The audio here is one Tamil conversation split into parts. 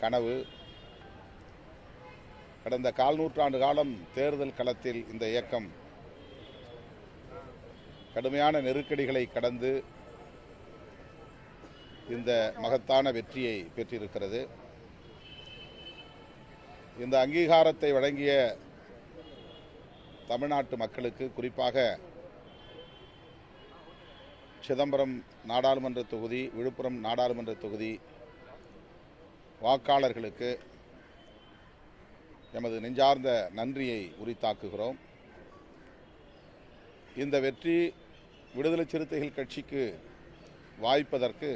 கனவு. கடந்த கால் நூற்றாண்டு காலம் தேர்தல் களத்தில் இந்த இயக்கம். கடுமையான நெருக்கடிகளை கடந்து இந்த மகத்தான வெற்றியை பெற்றிருக்கிறது. இந்த அங்கீகாரத்தை வழங்கிய தமிழ்நாட்டு மக்களுக்கு குறிப்பாக சிதம்பரம் நாடாளுமன்ற தொகுதி விழுப்புரம் நாடாளுமன்ற தொகுதி வாக்காளர்களுக்கு எமது நெஞ்சார்ந்த நன்றியை உரித்தாக்குகிறோம். இந்த வெற்றி விடுதலை சிறுத்தைகள் கட்சிக்கு வாய்ப்பதற்கு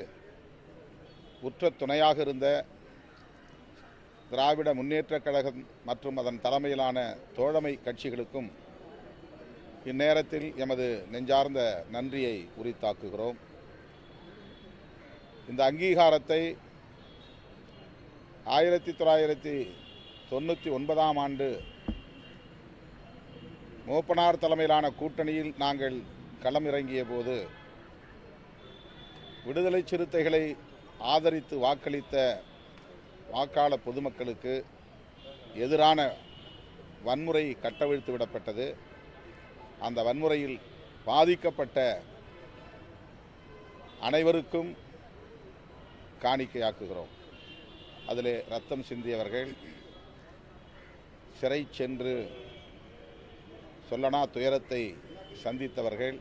உற்ற துணையாக இருந்த திராவிட முன்னேற்றக் கழகம் மற்றும் அதன் தலைமையிலான தோழமை கட்சிகளுக்கும் இந்நேரத்தில் எமது நெஞ்சார்ந்த நன்றியை உரித்தாக்குகிறோம். இந்த அங்கீகாரத்தை ஆயிரத்தி தொள்ளாயிரத்தி தொண்ணூற்றி ஒன்பதாம் ஆண்டு மூப்பனார் தலைமையிலான கூட்டணியில் நாங்கள் களமிறங்கிய போது விடுதலை சிறுத்தைகளை ஆதரித்து வாக்களித்த வாக்காள பொதுமக்களுக்கு எதிரான வன்முறை கட்டவிழ்த்து விடப்பட்டது. அந்த வன்முறையில் பாதிக்கப்பட்ட அனைவருக்கும் காணிக்கையாக்குகிறோம். அதில் ரத்தம் சிந்தியவர்கள் சிறை சென்று சொல்லனா துயரத்தை சந்தித்தவர்கள்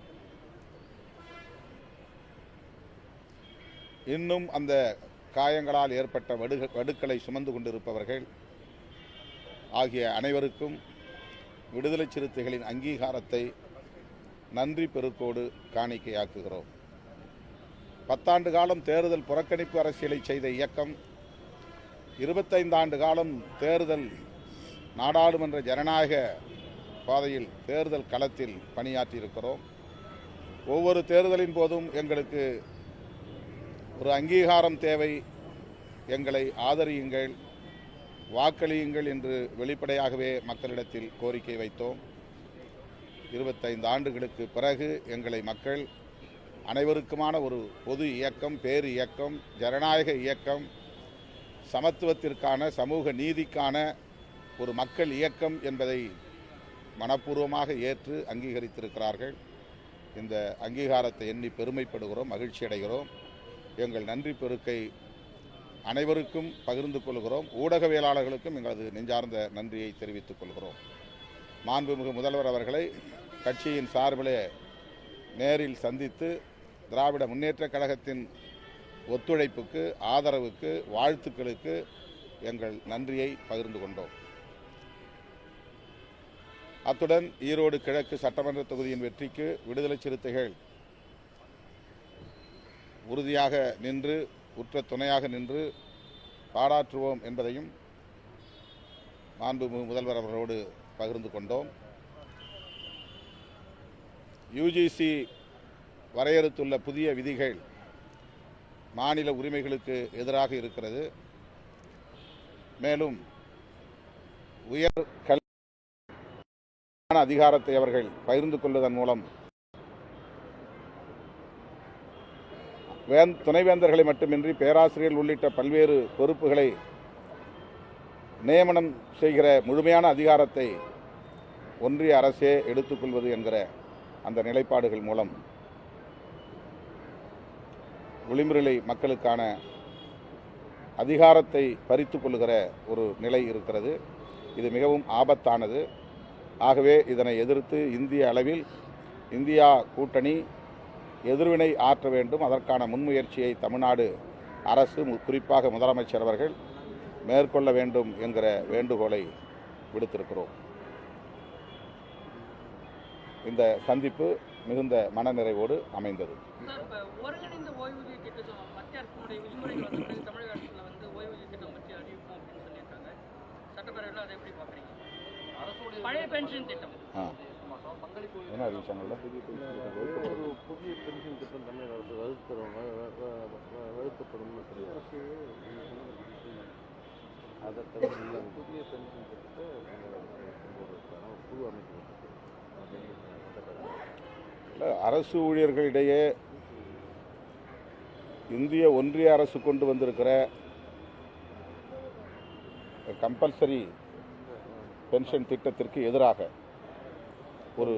இன்னும் அந்த காயங்களால் ஏற்பட்ட வடு வடுக்களை சுமந்து கொண்டிருப்பவர்கள் ஆகிய அனைவருக்கும் விடுதலை சிறுத்தைகளின் அங்கீகாரத்தை நன்றி பெருக்கோடு காணிக்கையாக்குகிறோம். பத்தாண்டு காலம் தேர்தல் புறக்கணிப்பு அரசியலை செய்த இயக்கம் இருபத்தைந்து ஆண்டு காலம் தேர்தல் நாடாளுமன்ற ஜனநாயக பாதையில் தேர்தல் களத்தில் பணியாற்றியிருக்கிறோம். ஒவ்வொரு தேர்தலின் போதும் எங்களுக்கு ஒரு அங்கீகாரம் தேவை. எங்களை ஆதரியுங்கள். வாக்களியுங்கள் என்று வெளிப்படையாகவே மக்களிடத்தில் கோரிக்கை வைத்தோம். இருபத்தைந்து ஆண்டுகளுக்கு பிறகு எங்களை மக்கள் அனைவருக்குமான ஒரு பொது இயக்கம் பேரு இயக்கம் ஜனநாயக இயக்கம் சமத்துவத்திற்கான சமூக நீதிக்கான ஒரு மக்கள் இயக்கம் என்பதை மனப்பூர்வமாக ஏற்று அங்கீகரித்திருக்கிறார்கள். இந்த அங்கீகாரத்தை எண்ணி பெருமைப்படுகிறோம் மகிழ்ச்சி அடைகிறோம் எங்கள் நன்றி பெருக்கை அனைவருக்கும் பகிர்ந்து கொள்கிறோம். ஊடகவியலாளர்களுக்கும் எங்களது நெஞ்சார்ந்த நன்றியை தெரிவித்துக் கொள்கிறோம். மாண்புமிகு முதல்வர் அவர்களை கட்சியின் சார்பிலே நேரில் சந்தித்து திராவிட முன்னேற்றக் கழகத்தின் ஒத்துழைப்புக்கு ஆதரவுக்கு வாழ்த்துக்களுக்கு எங்கள் நன்றியை பகிர்ந்து கொண்டோம். அத்துடன் ஈரோடு கிழக்கு சட்டமன்ற தொகுதியின் வெற்றிக்கு விடுதலை சிறுத்தைகள் உறுதியாக நின்று உற்ற துணையாக நின்று பாராற்றுவோம் என்பதையும் மாண்புமிகு முதல்வர் அவர்களோடு பகிர்ந்து கொண்டோம். யுஜிசி வரையறுத்துள்ள புதிய விதிகள் மாநில உரிமைகளுக்கு எதிராக இருக்கிறது. மேலும் உயர் கல்வி அதிகாரத்தை அவர்கள் பகிர்ந்து கொள்வதன் மூலம் வேந் துணைவேந்தர்களை மட்டுமின்றி பேராசிரியர்கள் உள்ளிட்ட பல்வேறு பொறுப்புகளை நியமனம் செய்கிற முழுமையான அதிகாரத்தை ஒன்றிய அரசே எடுத்துக்கொள்வது என்கிற அந்த நிலைப்பாடுகள் மூலம் விளிம்புநிலை மக்களுக்கான அதிகாரத்தை பறித்து கொள்கிற ஒரு நிலை இருக்கிறது. இது மிகவும் ஆபத்தானது. ஆகவே இதனை எதிர்த்து இந்திய அளவில் இந்தியா கூட்டணி எதிர்வினை ஆற்ற வேண்டும். அதற்கான முன்முயற்சியை தமிழ்நாடு அரசு குறிப்பாக முதலமைச்சர் அவர்கள் மேற்கொள்ள வேண்டும் என்கிற வேண்டுகோளை விடுத்திருக்கிறோம். இந்த சந்திப்பு மிகுந்த மனநிறைவோடு அமைந்தது. பழைய பென்ஷன் திட்டம். ஆ. என்ன அறிவிச்சாங்கல்ல ஒரு புதிய பென்ஷன் திட்டம் தமிழக அரசு வகுக்கிறோம் வகுக்கப்படும் அதை தவிர புதிய பென்ஷன் திட்டத்தை ஒரு குழு அமைக்கப்பட்டிருக்கு அரசு ஊழியர்களிடையே இந்திய ஒன்றிய அரசு கொண்டு வந்திருக்கிற கம்பல்சரி பென்ஷன் திட்டத்திற்கு எதிராக ஒரு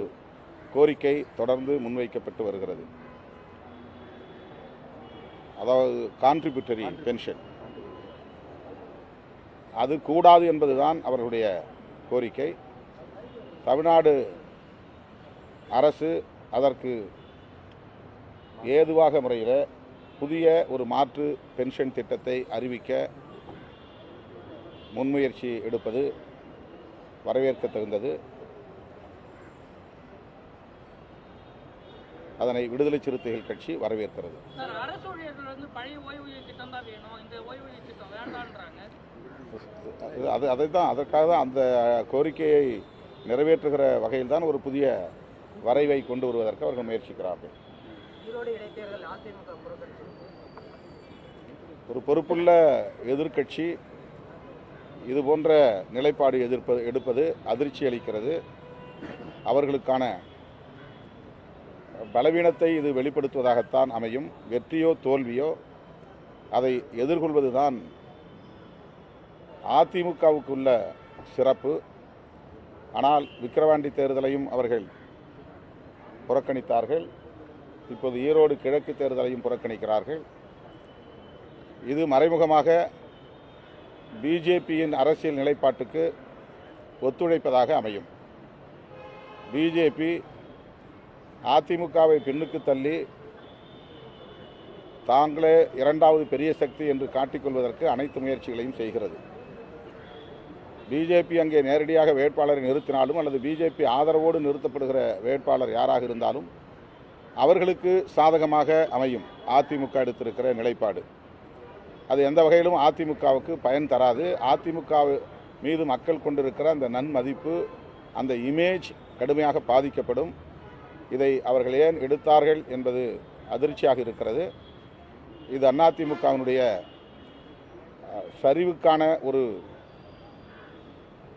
கோரிக்கை தொடர்ந்து முன்வைக்கப்பட்டு வருகிறது. அதாவது கான்ட்ரிபியூட்டரி பென்ஷன் அது கூடாது என்பதுதான் அவர்களுடைய கோரிக்கை. தமிழ்நாடு அரசு அதற்கு ஏதுவாக முறையில் புதிய ஒரு மாற்று பென்ஷன் திட்டத்தை அறிவிக்க முன்முயற்சி எடுப்பது வரவேற்க தகுந்தது அதனை விடுதலை சிறுத்தைகள் கட்சி வரவேற்கிறது. சார் அரசு ஊழியர்கள் வந்து பழைய ஓய்வூதிய திட்டம் தான் வேணும். இந்த ஓய்வூதிய திட்டம் வேண்டான்றாங்க. அது- அது அதை தான் அதற்காக தான் அந்த கோரிக்கையை நிறைவேற்றுகிற வகையில் தான் ஒரு புதிய வரைவை கொண்டு வருவதற்கு அவர்கள் முயற்சிக்கிறார்கள். ஒரு பொறுப்புள்ள எதிர்க்கட்சி இது போன்ற நிலைப்பாடு எதிர்ப்பது எடுப்பது அதிர்ச்சி அளிக்கிறது. அவர்களுக்கான பலவீனத்தை இது வெளிப்படுத்துவதாகத்தான் அமையும். வெற்றியோ தோல்வியோ அதை எதிர்கொள்வதுதான் அதிமுகவுக்குள்ள சிறப்பு. ஆனால் விக்கிரவாண்டி தேர்தலையும் அவர்கள் புறக்கணித்தார்கள். இப்போது ஈரோடு கிழக்கு தேர்தலையும் புறக்கணிக்கிறார்கள். இது மறைமுகமாக பிஜேபியின் அரசியல் நிலைப்பாட்டுக்கு ஒத்துழைப்பதாக அமையும். பிஜேபி அதிமுகவை பின்னுக்கு தள்ளி தாங்களே இரண்டாவது பெரிய சக்தி என்று காட்டிக்கொள்வதற்கு அனைத்து முயற்சிகளையும் செய்கிறது. பிஜேபி அங்கே நேரடியாக வேட்பாளரை நிறுத்தினாலும் அல்லது பிஜேபி ஆதரவோடு நிறுத்தப்படுகிற வேட்பாளர் யாராக இருந்தாலும் அவர்களுக்கு சாதகமாக அமையும் அதிமுக எடுத்திருக்கிற நிலைப்பாடு. அது எந்த வகையிலும் அதிமுகவுக்கு பயன் தராது. அதிமுக மீது மக்கள் கொண்டிருக்கிற அந்த நன்மதிப்பு அந்த இமேஜ் கடுமையாக பாதிக்கப்படும். இதை அவர்கள் ஏன் எடுத்தார்கள் என்பது அதிர்ச்சியாக இருக்கிறது. இது அதிமுகவினுடைய சரிவுக்கான ஒரு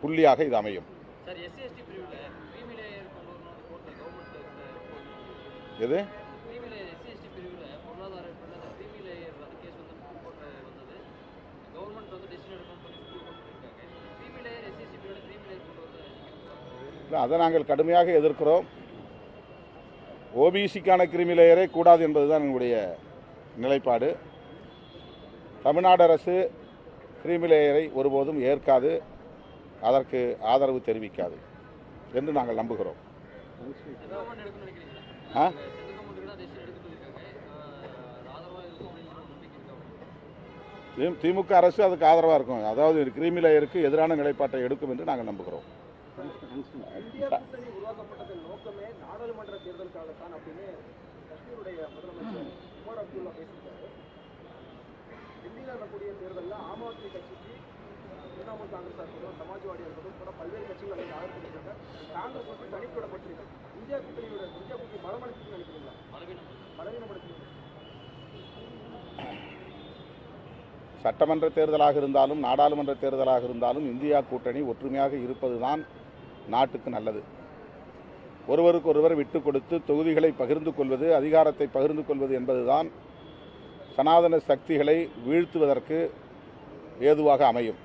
புள்ளியாக இது அமையும். எது? அதை நாங்கள் கடுமையாக எதிர்க்கிறோம். ஓபிசிக்கான கிரிமிலேயரே கூடாது என்பதுதான் என்னுடைய நிலைப்பாடு. தமிழ்நாடு அரசு கிரிமிலேயரை ஒருபோதும் ஏற்காது அதற்கு ஆதரவு தெரிவிக்காது என்று நாங்கள் நம்புகிறோம். ஆ? திமுக அரசு அதுக்கு ஆதரவாக இருக்கும். அதாவது கிரிமிலேயருக்கு எதிரான நிலைப்பாட்டை எடுக்கும் என்று நாங்கள் நம்புகிறோம். இந்தியா கூட்டணி உருவாக்கப்பட்டதன் நோக்கமே நாடாளுமன்ற தேர்தலுக்காகத்தான் அப்படின்னு காஷ்மீருடைய முதலமைச்சர் உமர் அப்துல்லா பேசியிருக்காரு டெல்லியில் நடக்கக்கூடிய தேர்தலில் ஆம் ஆத்மி கட்சிக்கு திரிணாமுல் காங்கிரஸ் இருக்கட்டும் சமாஜ்வாடி இருக்கட்டும் கூட பல்வேறு கட்சிகள் அதில் ஆதரவு கொடுத்திருக்காங்க காங்கிரஸ் வந்து தனிப்படப்பட்டிருக்கு இந்தியா கூட்டணியோட இந்தியா கூட்டணி பலமளிச்சுன்னு நினைக்கிறீங்களா பலவீனப்படுத்தி சட்டமன்ற தேர்தலாக இருந்தாலும் நாடாளுமன்ற தேர்தலாக இருந்தாலும் இந்தியா கூட்டணி ஒற்றுமையாக இருப்பதுதான் நாட்டுக்கு நல்லது. ஒருவருக்கு ஒருவர் விட்டு கொடுத்து தொகுதிகளை பகிர்ந்து கொள்வது அதிகாரத்தை பகிர்ந்து கொள்வது என்பதுதான் சனாதன சக்திகளை வீழ்த்துவதற்கு ஏதுவாக அமையும்.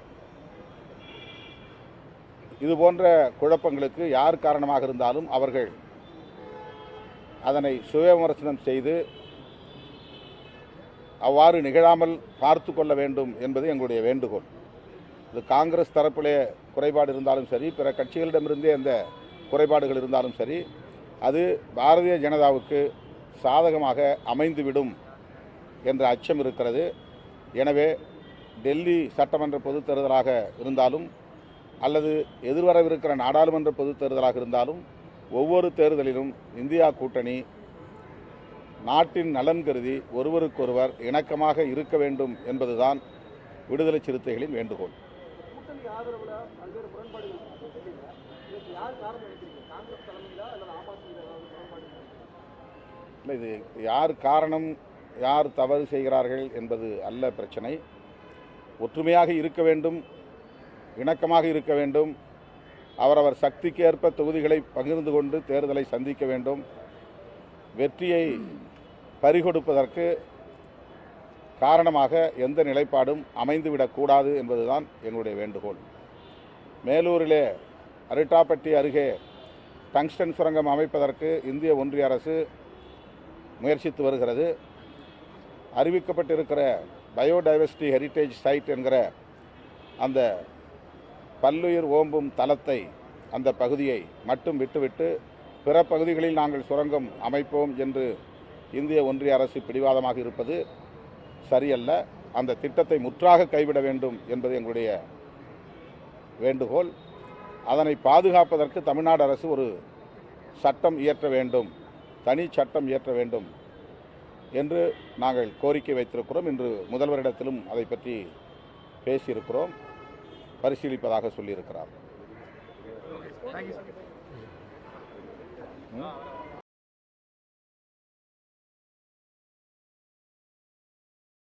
இது போன்ற குழப்பங்களுக்கு யார் காரணமாக இருந்தாலும் அவர்கள் அதனை சுயவிமர்சனம் செய்து அவ்வாறு நிகழாமல் பார்த்து கொள்ள வேண்டும் என்பது எங்களுடைய வேண்டுகோள். இது காங்கிரஸ் தரப்பிலே குறைபாடு இருந்தாலும் சரி பிற கட்சிகளிடமிருந்தே அந்த குறைபாடுகள் இருந்தாலும் சரி அது பாரதிய ஜனதாவுக்கு சாதகமாக அமைந்துவிடும் என்ற அச்சம் இருக்கிறது. எனவே டெல்லி சட்டமன்ற பொதுத் தேர்தலாக இருந்தாலும் அல்லது எதிர்வரவிருக்கிற நாடாளுமன்ற பொதுத் தேர்தலாக இருந்தாலும் ஒவ்வொரு தேர்தலிலும் இந்தியா கூட்டணி நாட்டின் நலன் கருதி ஒருவருக்கொருவர் இணக்கமாக இருக்க வேண்டும் என்பதுதான் விடுதலை சிறுத்தைகளின் வேண்டுகோள்? இல்லை இது யார் காரணம் யார் தவறு செய்கிறார்கள் என்பது அல்ல பிரச்சனை. ஒற்றுமையாக இருக்க வேண்டும் இணக்கமாக இருக்க வேண்டும் அவரவர் சக்திக்கு ஏற்ப தொகுதிகளை பகிர்ந்து கொண்டு தேர்தலை சந்திக்க வேண்டும். வெற்றியை பறிகொடுப்பதற்கு காரணமாக எந்த நிலைப்பாடும் அமைந்துவிடக்கூடாது என்பதுதான் என்னுடைய வேண்டுகோள். மேலூரிலே அரிட்டாப்பட்டி அருகே டங்ஸ்டன் சுரங்கம் அமைப்பதற்கு இந்திய ஒன்றிய அரசு முயற்சித்து வருகிறது. அறிவிக்கப்பட்டிருக்கிற பயோடைவர்சிட்டி ஹெரிட்டேஜ் சைட் என்கிற அந்த பல்லுயிர் ஓம்பும் தளத்தை அந்த பகுதியை மட்டும் விட்டுவிட்டு பிற பகுதிகளில் நாங்கள் சுரங்கம் அமைப்போம் என்று இந்திய ஒன்றிய அரசு பிடிவாதமாக இருப்பது சரியல்ல. அந்த திட்டத்தை முற்றாக கைவிட வேண்டும் என்பது எங்களுடைய வேண்டுகோள். அதனை பாதுகாப்பதற்கு தமிழ்நாடு அரசு ஒரு சட்டம் இயற்ற வேண்டும் தனி சட்டம் இயற்ற வேண்டும் என்று நாங்கள் கோரிக்கை வைத்திருக்கிறோம். இன்று முதல்வரிடத்திலும் அதை பற்றி பேசியிருக்கிறோம். பரிசீலிப்பதாக சொல்லியிருக்கிறார்?